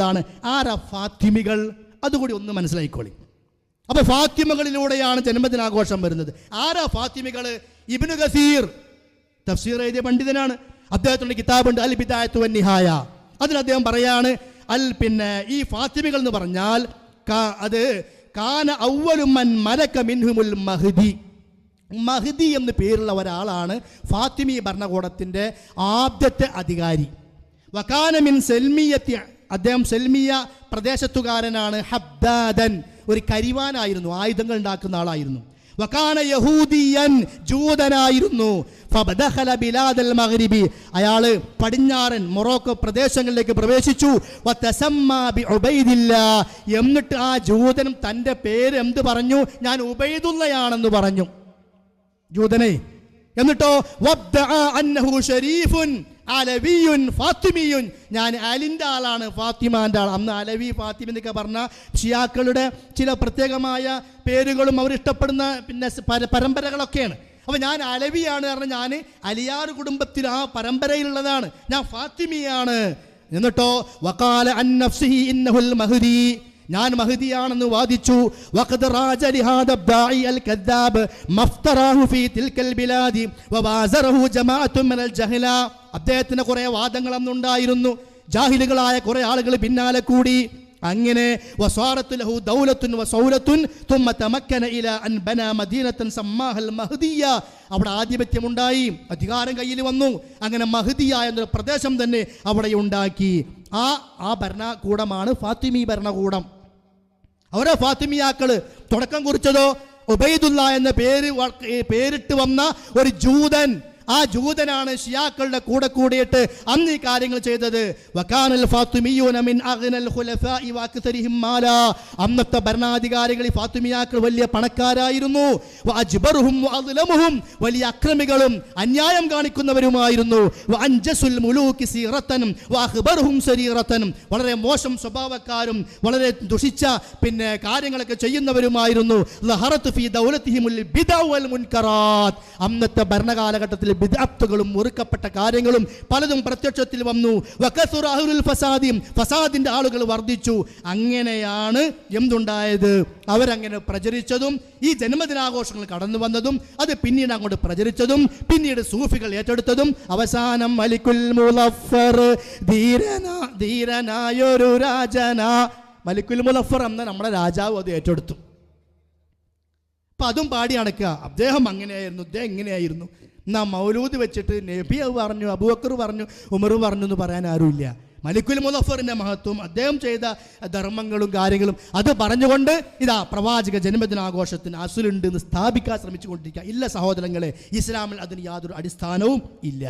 ാണ് ആരാ ഫാത്തിമികൾ? അതുകൂടി ഒന്ന് മനസ്സിലായിക്കോളി. അപ്പൊ ഫാത്തിമകളിലൂടെയാണ് ജന്മദിനാഘോഷം വരുന്നത്. ആരാ ഫാത്തിമികൾ? ഇബ്നു ഗസീർ. തഫ്സീർ എഴുതിയ പണ്ഡിതനാണ്. അദ്ദേഹത്തിന്റെ കിതാബുണ്ട് അൽ ബിദായത്തു നിഹായ. അതിൽ അദ്ദേഹം പറയാണ് അൽ പിന്നെ ഈ ഫാത്തിമികൾ എന്ന് പറഞ്ഞാൽ അത് കാന ഔവലുമൻ മലക്ക മിൻഹുമുൽ മഹ്ദി. മഹ്ദി എന്ന് പേരുള്ള ഒരാളാണ് ഫാത്തിമി ഭരണകൂടത്തിന്റെ ആദ്യത്തെ അധികാരി. വക്കാനമിൻ സെൽമിയത്തി അദ്ദേഹം സെൽമിയ പ്രദേശത്തുകാരനാണ് ഹബ്ദാദൻ. ഒരു കരിവാനായിരുന്നു ആയുധങ്ങൾ ഉണ്ടാക്കുന്ന ആളായിരുന്നു. വക്കാന യഹൂദിയൻ ജൂതനായിരുന്നു. ഫബദഖല ബിലാദൽ മഗ്രിബി. അയാൾ പടിഞ്ഞാറൻ മൊറോക്കോ പ്രദേശങ്ങളിലേക്ക് പ്രവേശിച്ചു. എന്നിട്ട് ആ ജൂതൻ തന്റെ പേര് എന്ത് പറഞ്ഞു? ഞാൻ ഉബൈദുള്ളയാണെന്ന് പറഞ്ഞു. ജൂതനെ. എന്നിട്ടോ അന്നഹു ഷരീഫുൻ. അലവിയുൻ ഫാത്തിമിയുൻ. ഞാൻ അലിന്റെ ആളാണ് ഫാത്തിമാന്റെ ആൾ. അന്ന് അലവി ഫാത്തിമ എന്നൊക്കെ പറഞ്ഞ ഷിയാക്കളുടെ ചില പ്രത്യേകമായ പേരുകളും അവർ ഇഷ്ടപ്പെടുന്ന പിന്നെ പരമ്പരകളൊക്കെയാണ്. അപ്പോൾ ഞാൻ അലവിയാണ് കാരണം ഞാൻ അലിയാർ കുടുംബത്തിൽ ആ പരമ്പരയിലുള്ളതാണ്. ഞാൻ ഫാത്തിമിയാണ്. എന്നിട്ടോ വക്കാല അൻ നഫ്സിഹി ഇന്നഹുൽ മഹ്ദി. ഞാൻ മഹദിയാണെന്ന് വാദിച്ചു. അദ്ദേഹത്തിന് കുറെ വാദങ്ങൾ ഉണ്ടായിരുന്നു ജാഹിലുകളായ കുറെ ആളുകൾ പിന്നാലെ കൂടി. അങ്ങനെ അവിടെ ആധിപത്യമുണ്ടായി. അധികാരം കയ്യിൽ വന്നു. അങ്ങനെ മഹദിയ എന്നൊരു പ്രദേശം തന്നെ അവിടെ ഉണ്ടാക്കി. ആ ആ ഭരണകൂടമാണ് ഫാത്തിമി ഭരണകൂടം. അവരെ ഫാത്തിമിയാക്കൾ തുടക്കം കുറിച്ചതോ ഉബൈദുല്ല എന്ന പേര് പേരിട്ട് വന്ന ഒരു ജൂതൻ ആ ജൂതനാണ് ഷിയാക്കളുടെ കൂടെ കൂടിയിട്ട് അന്ന് ഈ കാര്യങ്ങൾ ചെയ്തത്. അന്നത്തെ ഭരണാധികാരികൾ ഈ ഫാത്തിമിയാക്കൾ വലിയ പണക്കാരായിരുന്നു. വലിയ അക്രമികളും അന്യായം കാണിക്കുന്നവരുമായിരുന്നു. വളരെ മോശം സ്വഭാവക്കാരും വളരെ ദുഷിച്ച പിന്നെ കാര്യങ്ങളൊക്കെ ചെയ്യുന്നവരുമായിരുന്നു. അന്നത്തെ ഭരണകാലഘട്ടത്തിൽ ബിദഅത്തുകളും മുറുക്കപ്പെട്ട കാര്യങ്ങളും പലതും പ്രത്യക്ഷത്തിൽ വന്നു. വകസുറ അഹ്ലുൽ ഫസാദിയും ഫസാദിന്റെ ആളുകൾ വർദ്ധിച്ചു. അങ്ങനെയാണ് എന്തുണ്ടായത്? അവരങ്ങനെ പ്രചരിച്ചതും ഈ ജന്മദിനാഘോഷങ്ങൾ കടന്നു വന്നതും അത് പിന്നീട് അങ്ങോട്ട് പ്രചരിച്ചതും പിന്നീട് സൂഫികൾ ഏറ്റെടുത്തതും അവസാനം മലിക്കുൽ മുലഫർ ധീരന ധീരനായൊരു രാജന. മലിക്കുൽ മുലഫർ എന്ന നമ്മുടെ രാജാവ് അത് ഏറ്റെടുത്തു. അപ്പൊ അതും പാടി അടക്കുക അദ്ദേഹം അങ്ങനെയായിരുന്നു അദ്ദേഹം എങ്ങനെയായിരുന്നു എന്നാ മൗലൂദ് വെച്ചിട്ട് നബി പറഞ്ഞു അബൂബക്കർ പറഞ്ഞു ഉമർ പറഞ്ഞു എന്ന് പറയാൻ ആരുമില്ല. മലിക്കുൽ മുദഫറിന്റെ മഹത്വം അദ്ദേഹം ചെയ്ത ധർമ്മങ്ങളും കാര്യങ്ങളും അത് പറഞ്ഞുകൊണ്ട് ഇതാ പ്രവാചക ജന്മദിനാഘോഷത്തിന് അസുലുണ്ട് എന്ന് സ്ഥാപിക്കാൻ ശ്രമിച്ചുകൊണ്ടിരിക്കുക. ഇല്ല സഹോദരങ്ങളെ ഇസ്ലാമിൽ അതിന് യാതൊരു അടിസ്ഥാനവും ഇല്ല.